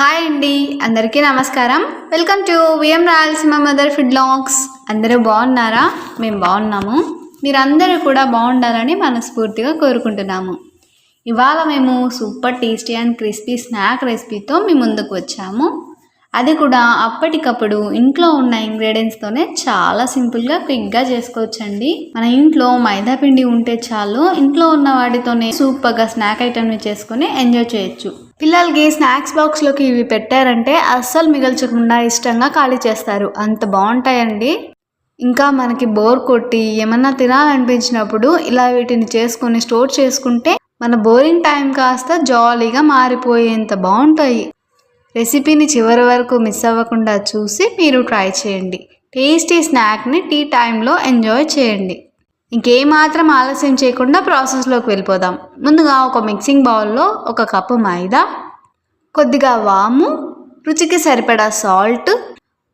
Hi అండి. అందరికీ నమస్కారం. Welcome to VM Rayalaseema mother food vlogs అందరూ బాగున్నారా? మేము బాగున్నాము. మీరందరూ కూడా బాగుండాలని మనస్ఫూర్తిగా కోరుకుంటున్నాము. ఇవాళ మేము super tasty and crispy snack రెసిపీతో మీ ముందుకు వచ్చాము. అది కూడా అప్పటికప్పుడు ఇంట్లో ఉన్న ఇంగ్రీడియంట్స్తోనే చాలా సింపుల్గా క్విక్గా చేసుకోవచ్చండి. మన ఇంట్లో మైదా పిండి ఉంటే చాలు ఇంట్లో ఉన్న వాటితోనే సూపర్గా స్నాక్ ఐటమ్ని చేసుకొని ఎంజాయ్ చేయొచ్చు. పిల్లలకి స్నాక్స్ బాక్స్లోకి ఇవి పెట్టారంటే అస్సలు మిగల్చకుండా ఇష్టంగా ఖాళీ చేస్తారు. అంత బాగుంటాయండి. ఇంకా మనకి బోర్ కొట్టి ఏమన్నా తినాలనిపించినప్పుడు ఇలా వీటిని చేసుకొని స్టోర్ చేసుకుంటే మన బోరింగ్ టైం కాస్త జాలీగా మారిపోయేంత బాగుంటాయి. రెసిపీని చివరి వరకు మిస్ అవ్వకుండా చూసి మీరు ట్రై చేయండి. టేస్టీ స్నాక్ని టీ టైంలో ఎంజాయ్ చేయండి. ఇంకేమాత్రం ఆలస్యం చేయకుండా ప్రాసెస్లోకి వెళ్ళిపోదాం. ముందుగా ఒక మిక్సింగ్ బౌల్లో ఒక కప్పు మైదా కొద్దిగా వాము రుచికి సరిపడా సాల్ట్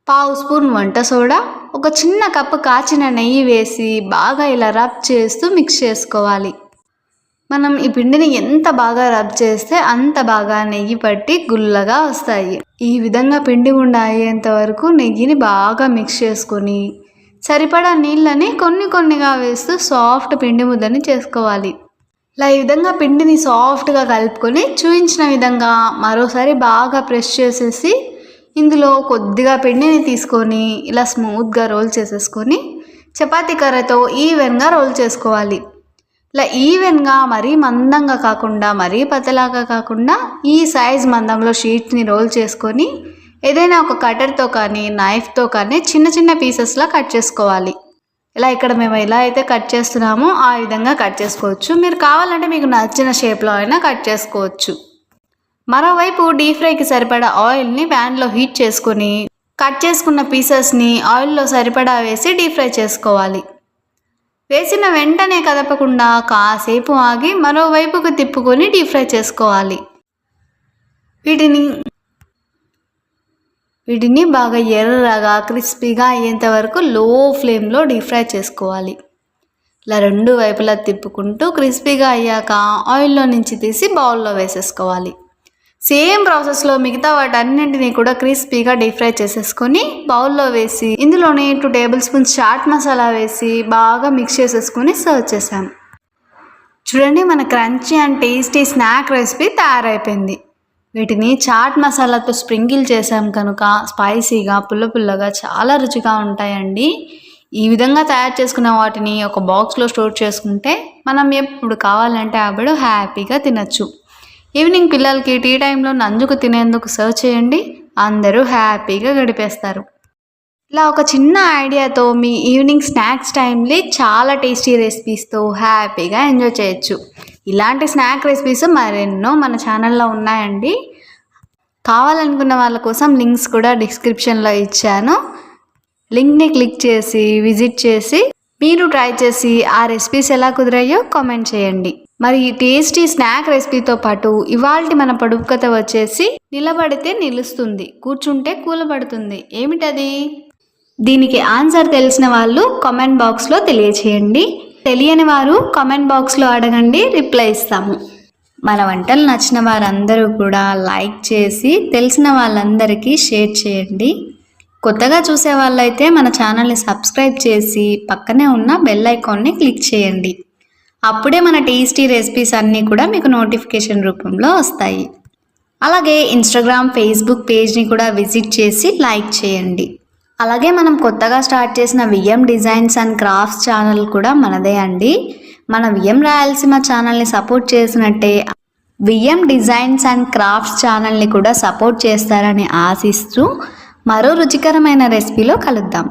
పావు స్పూన్ వంట సోడా ఒక చిన్న కప్పు కాచిన నెయ్యి వేసి బాగా ఇలా రబ్ చేస్తూ మిక్స్ చేసుకోవాలి. మనం ఈ పిండిని ఎంత బాగా రబ్ చేస్తే అంత బాగా నెయ్యి పట్టి గుల్లగా వస్తాయి. ఈ విధంగా పిండి గుండా అయ్యేంత వరకు నెయ్యిని బాగా మిక్స్ చేసుకొని సరిపడా నీళ్ళని కొన్ని కొన్నిగా వేస్తూ సాఫ్ట్ పిండి ముద్దని చేసుకోవాలి. ఇలా ఈ విధంగా పిండిని సాఫ్ట్గా కలుపుకొని చూపించిన విధంగా మరోసారి బాగా ప్రెస్ చేసేసి ఇందులో కొద్దిగా పిండిని తీసుకొని ఇలా స్మూత్గా రోల్ చేసేసుకొని చపాతీ కర్రతో ఈవెన్గా రోల్ చేసుకోవాలి. ఇలా ఈవెన్గా మరీ మందంగా కాకుండా మరీ పతలాగా కాకుండా ఈ సైజ్ మందంలో షీట్ని రోల్ చేసుకొని ఏదైనా ఒక కటర్తో కానీ నైఫ్తో కానీ చిన్న చిన్న పీసెస్లా కట్ చేసుకోవాలి. ఇలా ఇక్కడ మేము ఎలా అయితే కట్ చేస్తున్నామో ఆ విధంగా కట్ చేసుకోవచ్చు. మీరు కావాలంటే మీకు నచ్చిన షేప్లో అయినా కట్ చేసుకోవచ్చు. మరోవైపు డీప్ ఫ్రైకి సరిపడా ఆయిల్ని ప్యాన్లో హీట్ చేసుకొని కట్ చేసుకున్న పీసెస్ని ఆయిల్లో సరిపడా వేసి డీప్ ఫ్రై చేసుకోవాలి. వేసిన వెంటనే కదపకుండా కాసేపు ఆగి మరోవైపుకు తిప్పుకొని డీప్ ఫ్రై చేసుకోవాలి. వీటిని వీటిని బాగా ఎర్రగా క్రిస్పీగా అయ్యేంత వరకు లో ఫ్లేమ్లో డీప్ ఫ్రై చేసుకోవాలి. ఇలా రెండు వైపులా తిప్పుకుంటూ క్రిస్పీగా అయ్యాక ఆయిల్లో నుంచి తీసి బౌల్లో వేసేసుకోవాలి. సేమ్ ప్రాసెస్లో మిగతా వాటన్నింటినీ కూడా క్రిస్పీగా డీప్ ఫ్రై చేసేసుకొని బౌల్లో వేసి ఇందులోనే two table spoons chaat masala వేసి బాగా మిక్స్ చేసేసుకొని సర్వ్ చేసాం చూడండి మన crunchy and tasty snack recipe తయారైపోయింది. వీటిని చాట్ మసాలాతో స్ప్రింకిల్ చేసాం కనుక స్పైసీగా పుల్ల పుల్లగా చాలా రుచిగా ఉంటాయండి. ఈ విధంగా తయారు చేసుకున్న వాటిని ఒక బాక్స్లో స్టోర్ చేసుకుంటే మనం ఎప్పుడు కావాలంటే అప్పుడు హ్యాపీగా తినచ్చు. ఈవినింగ్ పిల్లలకి టీ టైంలో నంజుకు తినేందుకు సర్వ్ చేయండి. అందరూ హ్యాపీగా గడిపేస్తారు. ఇలా ఒక చిన్న ఐడియాతో మీ ఈవినింగ్ స్నాక్స్ టైంలో చాలా టేస్టీ రెసిపీస్తో హ్యాపీగా ఎంజాయ్ చేయొచ్చు. ఇలాంటి స్నాక్ రెసిపీస్ మరెన్నో మన ఛానల్లో ఉన్నాయండి. కావాలనుకున్న వాళ్ళ కోసం లింక్స్ కూడా డిస్క్రిప్షన్లో ఇచ్చాను. లింక్ని క్లిక్ చేసి విజిట్ చేసి మీరు ట్రై చేసి ఆ రెసిపీస్ ఎలా కుదిరాయో కామెంట్ చేయండి. మరి ఈ టేస్టీ స్నాక్ రెసిపీతో పాటు ఇవాల్టి మన పొడుపు కథ వచ్చేసి నిలబడితే నిలుస్తుంది కూర్చుంటే కూలబడుతుంది. ఏమిటది? దీనికి ఆన్సర్ తెలిసిన వాళ్ళు కామెంట్ బాక్స్లో తెలియచేయండి. తెలియని వారు కామెంట్ బాక్స్లో అడగండి రిప్లై ఇస్తాము. మన వంటలు నచ్చిన వారందరూ కూడా లైక్ చేసి తెలిసిన వాళ్ళందరికీ షేర్ చేయండి. కొత్తగా చూసే వాళ్ళైతే మన ఛానల్ని సబ్స్క్రైబ్ చేసి పక్కనే ఉన్న బెల్ ఐకాన్ని క్లిక్ చేయండి. అప్పుడే మన టేస్టీ రెసిపీస్ అన్నీ కూడా మీకు నోటిఫికేషన్ రూపంలో వస్తాయి. అలాగే ఇన్స్టాగ్రామ్ ఫేస్బుక్ పేజ్ని కూడా విజిట్ చేసి లైక్ చేయండి. అలాగే మనం కొత్తగా స్టార్ట్ చేసిన VM designs and crafts channel కూడా మనదే అండి. మన విఎం రాయలసీమ ఛానల్ని సపోర్ట్ చేసినట్టే విఎం డిజైన్స్ అండ్ క్రాఫ్ట్స్ ఛానల్ని కూడా సపోర్ట్ చేస్తారని ఆశిస్తూ మరో రుచికరమైన రెసిపీలో కలుద్దాం.